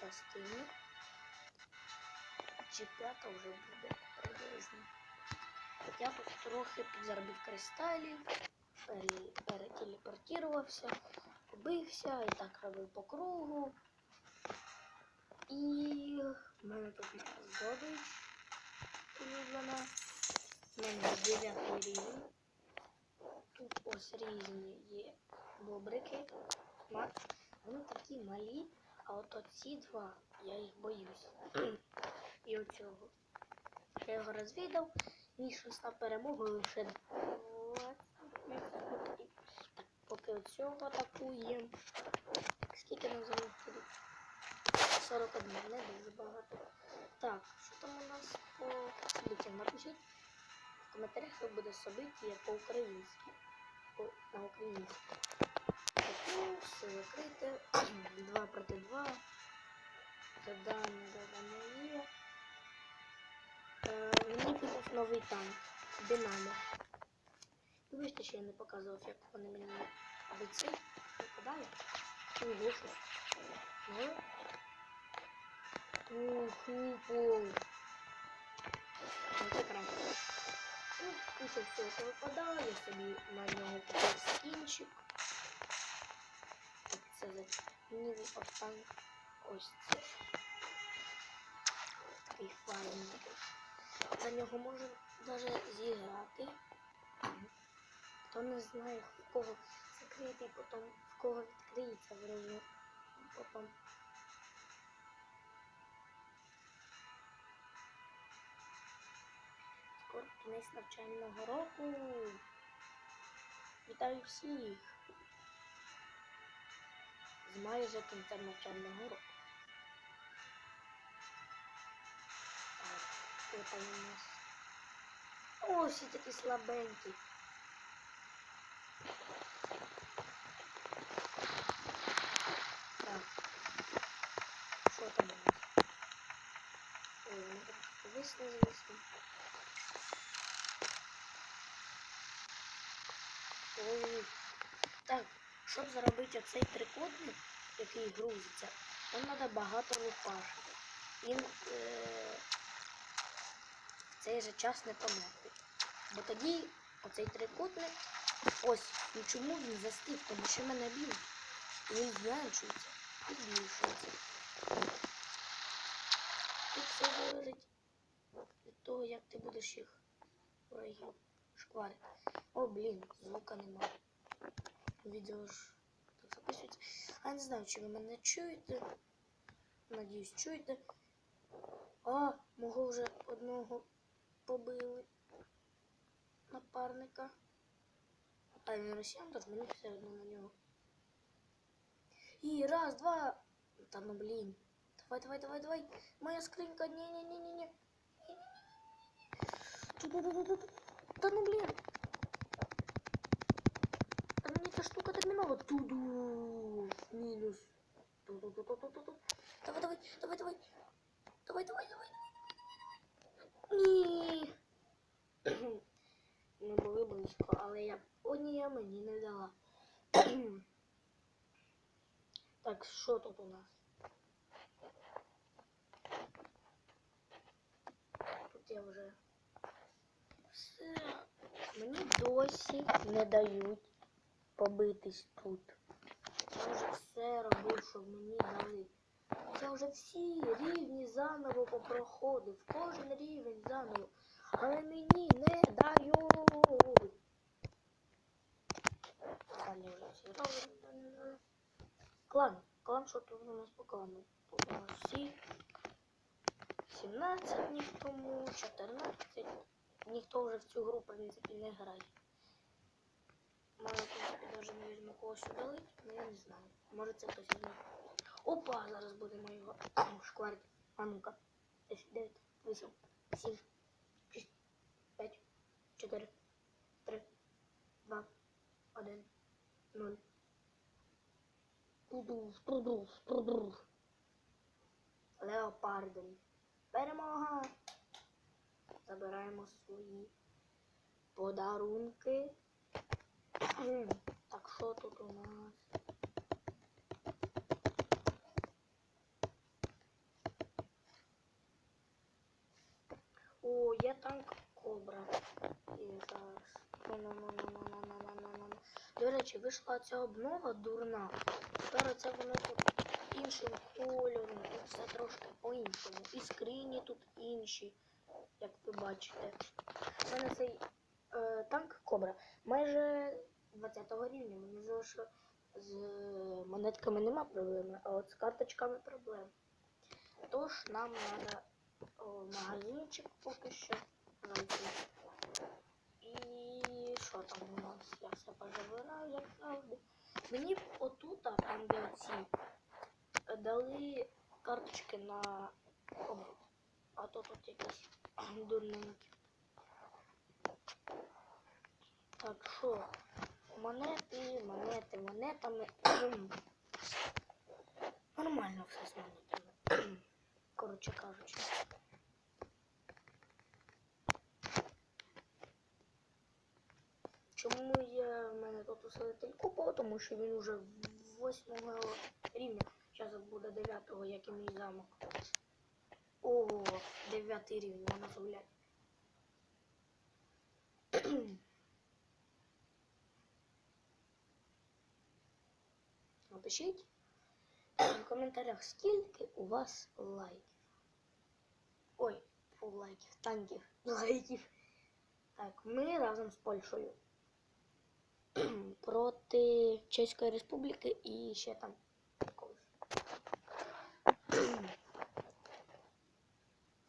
частині. Чи п'ята вже буде приблизно. Я тут трохи підзаробив кристалів, пере- перетелепортувався, побився і так робив по кругу. І в мене тут здобич улюблена. В мене 9 рівень. Тут ось різні є бобрики. Ма- Вони такі малі, а от оці два, я їх боюсь. І оцього. Я його розвідав, мій шанс на перемогу лише 25 секунд. Так, поки оцього атакуємо. Скільки нам залишилось? 41, не дуже багато. Так, що там у нас по событиям? Напишіть в коментарях, що буде собиття по-українськи. По, на українську. Все закрите. 2 проти 2. Додання, додання є. Е, мені випав новий танк. Динамо. Вибачте, що я не показував, як вони мені абиці випадає. Ого, що. Ну. Ну, це краще. Ну, всього це випадає, я собі на нього купив. За мені танк. Ось це. Такий файний. За нього можна навіть зіграти. Хто не знає, в кого закритий, потім в кого відкриється, виразно. Потім скоро кінець навчального року. Вітаю всіх! З за кінцем навчального року. Так, там у нас? О, всі такі слабенькі. Так. Що там у нас? Ой, вони трошки виснажилися. Ой. Так, щоб заробити оцей трикутник, який грузиться, нам треба багато лупашити. Він е- в цей же час не померти. Бо тоді оцей трикутник, ось і чому він застиг, тому що мене б'ють. І він зменшується і збільшується. Тут все залежить від того, як ти будеш їх ворогів шкварити. О, блін, звука немає. Відео ж так записується. А я не знаю, чи ви мене чуєте. Надіюсь, чуєте. А, мого вже одного побили напарника. А він росіян, тож мені все одно на нього. І раз, два. Та ну блін. Давай, давай, давай, давай. Моя скринька. Ні-ні-ні-ні-ні. Ту-ду-ду-ду-ду. Та ну блін. штука термінова. Туду. Мінус. Ту-ду-ду-ду-ду-ду. Давай, давай, давай, давай. Давай, давай, давай, давай. Ні. Ми були близько, але я. О, ні, я мені не дала. Так, що тут у нас? Тут я вже все. Мені досі не дають Побитись тут. Я вже все робив, щоб мені дали. Я вже всі рівні заново попроходив. Кожен рівень заново. Але мені не дають. Клан. Клан, що тут у нас по клану? Всі 17 днів тому, 14. Ніхто вже в цю гру, в принципі, не грає. Принципі, навіть не візьму когось удалить, але я не знаю. Може це хтось візьме. Опа, зараз будемо його шкварити. А ну-ка. 10, 9, 8, 7, 6, 5, 4, 3, 2, 1, 0. Продув, продув, продув. Леопардові. Перемога! Забираємо свої подарунки. Так що тут у нас? О, я танк кобра. І зараз. До речі, вийшла ця обнова дурна. Тепер це воно тут іншим кольором. Тут все трошки по-іншому. І скрині тут інші, як ви бачите. У мене цей е, танк Кобра майже 20 рівня. Мені що з монетками нема проблеми, а от з карточками проблем. Тож нам треба магазинчик поки що зайти. І що там у нас? Я все позабираю, як завжди. Мені б отут, там де оці, дали карточки на О, а то тут якісь дурненькі. Так, що? Монети, монети, монетами. Нормально все з монетами. Коротше кажучи. Чому є в мене тут усилитель купола? Тому що він уже 8 рівня. Зараз буде 9, як і мій замок. О, 9 рівень, можна згуляти. Напишіть в коментарях, скільки у вас лайків. Ой, фу, лайків, танків, лайків. Так, ми разом з Польщею проти Чеської Республіки і ще там когось.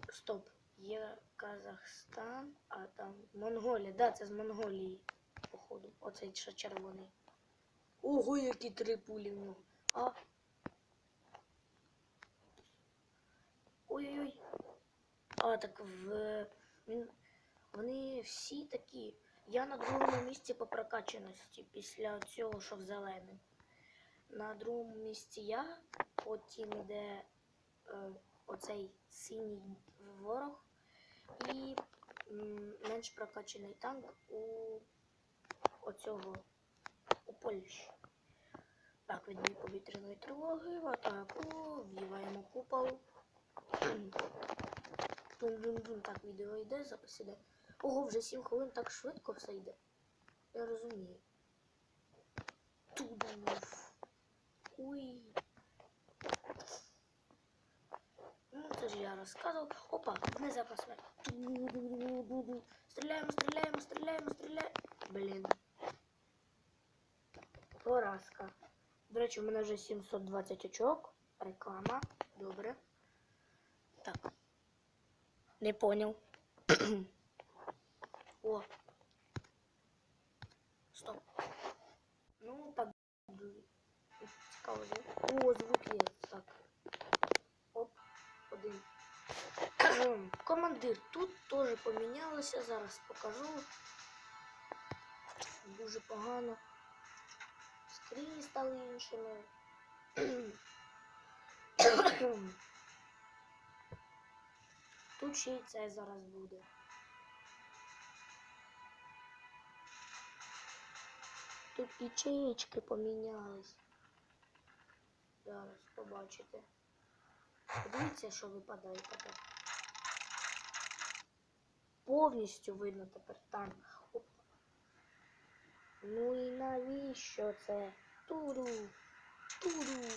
Стоп. Є Казахстан, а там Монголія. Да, це з Монголії, походу. Оцей що червоний. Ого, які три пулі в нього. А. Ой-ой-ой. А, так в. Він... Вони всі такі. Я на другому місці по прокачаності після цього, що в зелений. На другому місці я, потім йде е, оцей синій ворог і м, менш прокачаний танк у оцього Польщі. Так, відбій повітряної тривоги, в атаку, вбиваємо купол. Тун-дун-дун. Так, відео йде, запис іде. Ого, вже 7 хвилин так швидко все йде. Я розумію. Тудуф. Уй. Ну, це ж я розказував. Опа, не запас. Стріляємо, стріляємо, стріляємо, стріляємо. Блін. Поразка. До речі, у мене вже 720 очок. Реклама. Добре. Так. Не понял. О. Стоп. Ну, так. Цікаво. О, звук є. Так. Оп, один. Командир, тут теж помінялося. Зараз покажу. Дуже погано. Скріні стали іншими. Тут ще й це зараз буде. Тут ячеечки помінялись. Зараз побачите. Подивіться, що випадає тепер. Повністю видно тепер там. Ну і навіщо це? Туру. Туру.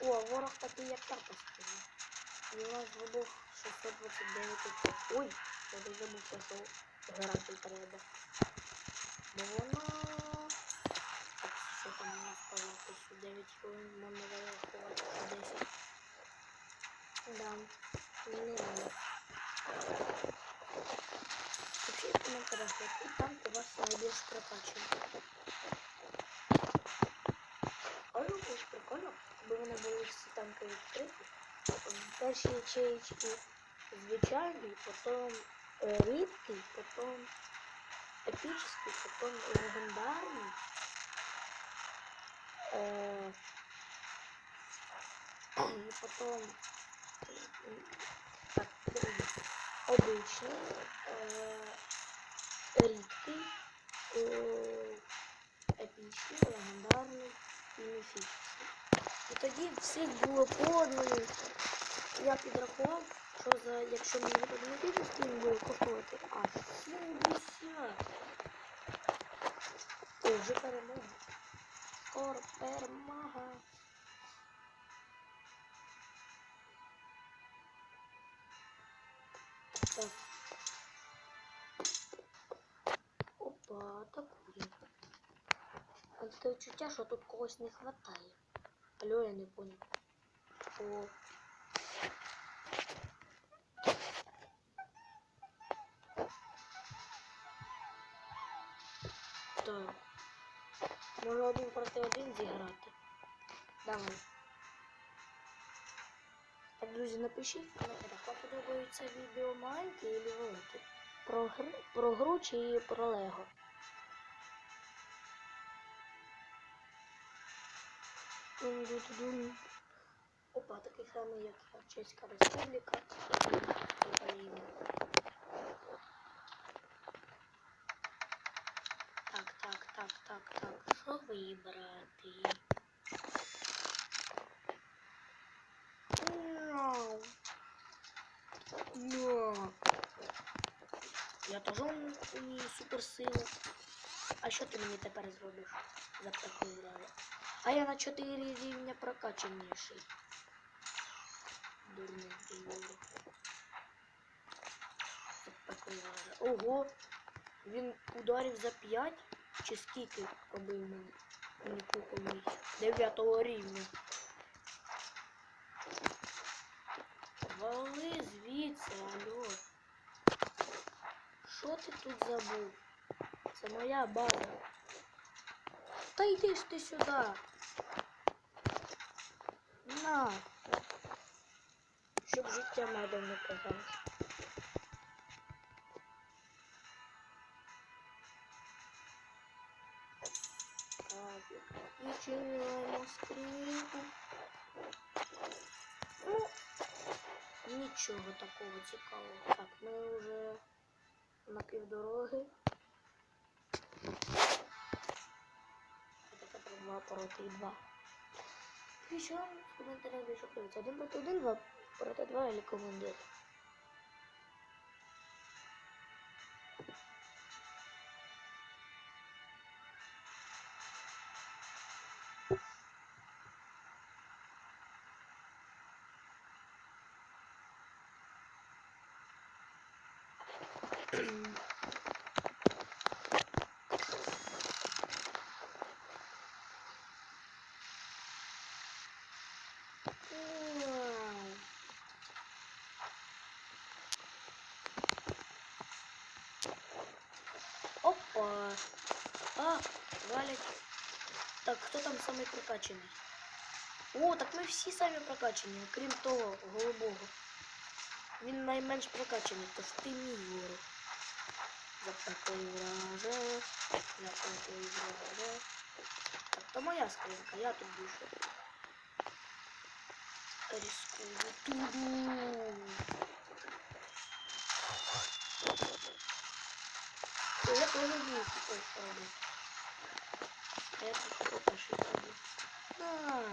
О, ворог такий як карта стоїть. І у нас вибух 629. Ой, я не забувся, що грати треба. Бо воно... Так, що там у нас появилося? 9 хвилин, можна вирахувати 10. Да, не. Пишіть на красок. І там у вас найбільш прокачує. Але ну, очень прикольно, бо вони були всі танки відкриті. ячеечки ячеїчки потом потім е, рідкий, потім епічний, потім легендарний. Е, И потом так, обычный. Е, епічний, легендарний і міфічний. І тоді всіх було по одному. Я підрахував, Що за, якщо мені випаде не буде скін буде коштувати аж 70. Ой, вже перемога. Скоро перемога. Таке відчуття, що тут когось не хватає. Алло, я не понял. О. Так. Може один проти один зіграти. Давай. Так, друзі, напишіть в коментарях, вам подобаються відео маленькі і великі. Про, гри, про гру чи про Лего. Опа, такий самий, як я, Чеська Республіка. Україна. Так, так, так, так, так. Що вибрати? Я теж умію суперсилу. А що ти мені тепер зробиш? За таку граю. А я на 4 рівня прокачаніший. Дурний дурний. Ого! Він ударив за 5 чи скільки робив мені? Мені кукольний 9 рівня. Вали звідси, алло. Що ти тут забув? Це моя база. Та йди ж ти сюди. На. Щоб життя медом не казалось. Відчиняємо скриньку. Ну, нічого такого цікавого. Так, ми вже на півдороги. Це тепер два проти два. Що в коментарях більше подивиться? Один проти один, два проти два или командир. Вау. Опа. А, валять. Так, хто там самий прокачаний? О, так ми всі самі прокачані, окрім того голубого. Він найменш прокачаний, тож ти мій ворог. Запакуй враже. Запакуй враже. Так, то моя скринка, я тут більше. Рискую. Туду. Я тоже буду такой робити. Тут покажу роблю. На.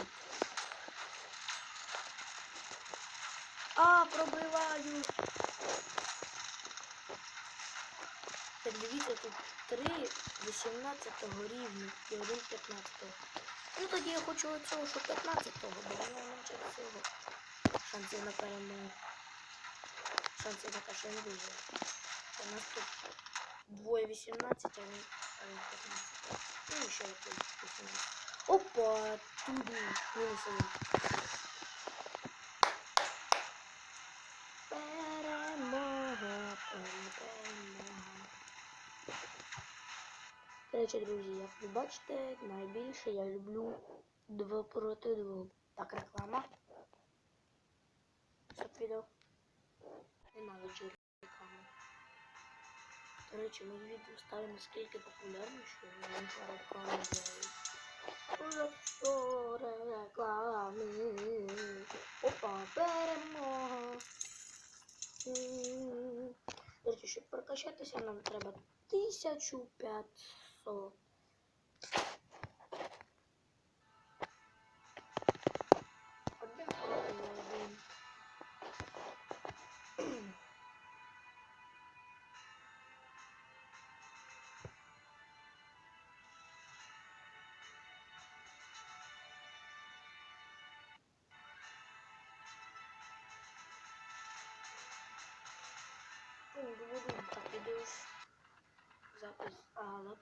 А, пробиваю. Так дивіться, тут 3 18 рівня і 1 15. Ну тоді я хочу оцього, що 15-го, бо воно менше всього. Шанси на перемогу. Шанси на він виграє. У нас тут двоє 18, а він а він 15. Ну і ще якийсь 18. Опа! Туди! Мінус один. Перемога, перемога. До речі, друзі, як ви бачите, найбільше я люблю 2 проти 2. Так, реклама. Щоб відео. Ненавиджу. До речі, мої відео стали наскільки популярны, что я не рекламы? Опа, перемога. Короче, щоб прокачатися, нам треба 1500.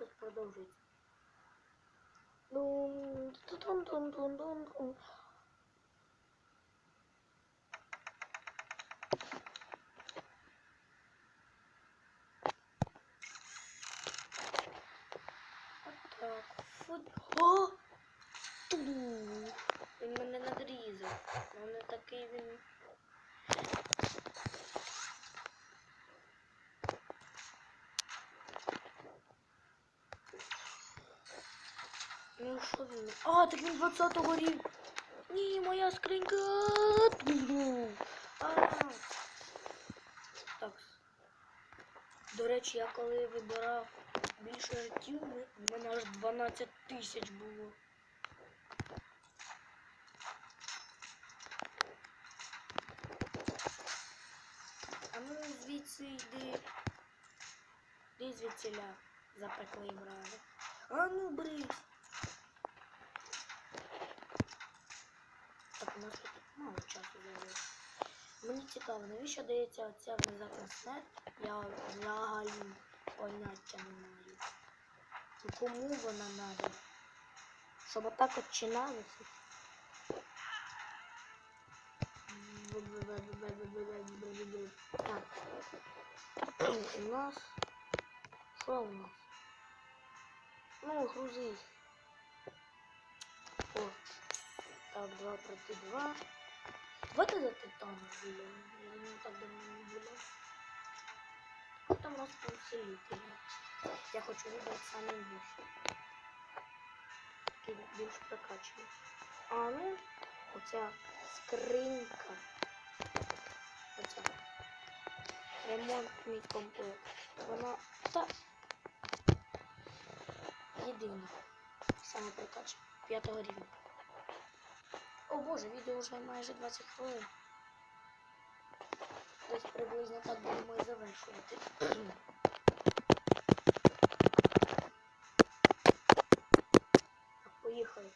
Продовжується. Дун, дун, дун, дун, дун. Так, фут... О! Він мене надрізав. Ну не такий він. А, так він 20-го рівня. Ні, моя скринька. А. Так. До речі, я коли вибирав більше життів, в мене аж 12 тисяч було. А ну звідси йди. Йди звідсіля, запеклий врага. А ну брись. Так, у нас тут мало часу залишилось. Мені цікаво, навіщо дається оця внезапна смерть? Я взагалі поняття не маю. І кому вона надо? Щоб отак от чиналося? Так. У нас... Що у нас? Ну, грузись. О. Так, два проти два. Давайте за титаном гуляємо. Я не так давно не. Хто там у нас повеселителі? Я хочу вибрати саме більше. Такий більш прокачаний. А ну, оця скринька. Оця. Ремонтний комплект. Вона та єдина. Саме прокачана. П'ятого рівня. О боже, відео вже майже 20 хвилин. Десь приблизно так будемо і завершувати. Поїхали.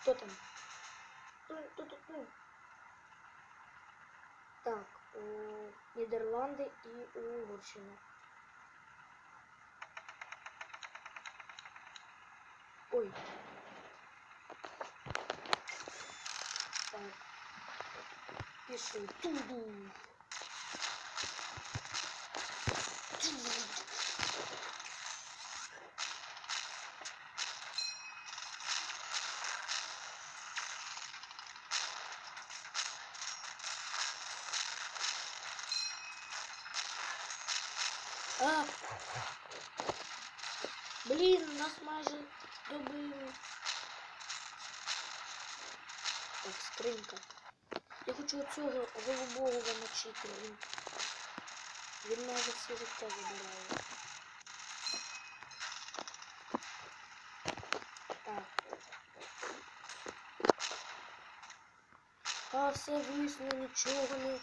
Хто там? Ну? Так, у Нідерланди і Угорщина. Туду. А! Блін, нас майже добили. Так, скринька. Хочу оцього голубого замочити. Він, він майже всі життя забирає. А, все вийшло, нічого не.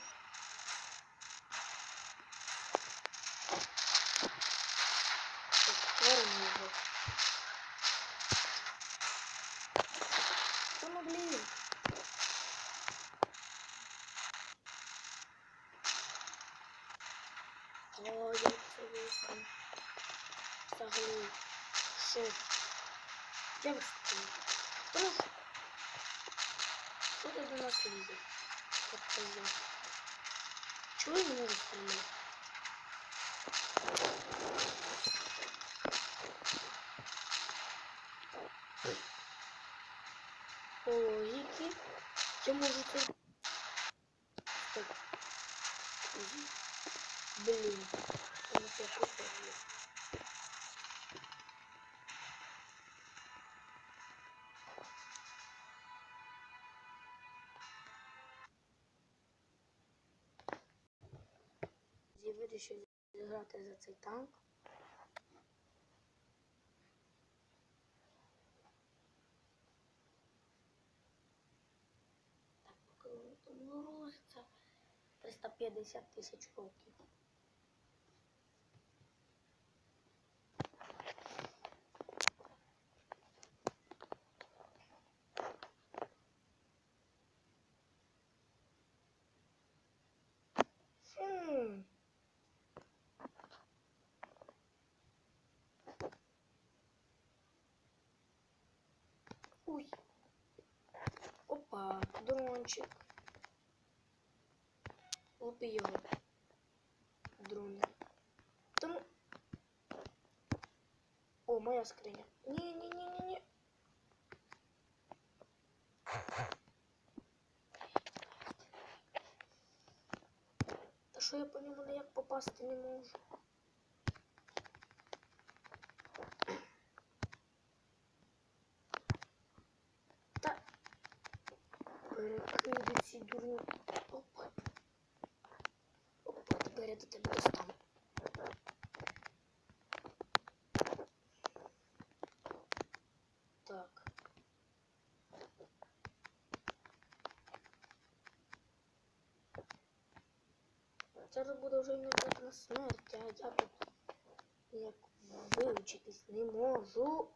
Творимо його. Та ну блін. О, як це вийшло. Взагалі. Що? Як це? Тож. Що ти до нас лізе? Як це я? Не стріляти? По логіки я можу це... Стоп. Мгм. Блін. У нас зіграти за цей танк. Так, грузиться. 350 тисяч років. дрончик. Лупи його. Дрон. Там. О, моя скриня. Ні, ні, ні, ні, ні. Та що я по ньому ніяк попасти не можу? Ці дурні. Опа. Опа, тепер я до тебе достану. Так. Зараз буде вже напевно смерть, а я тут як не можу.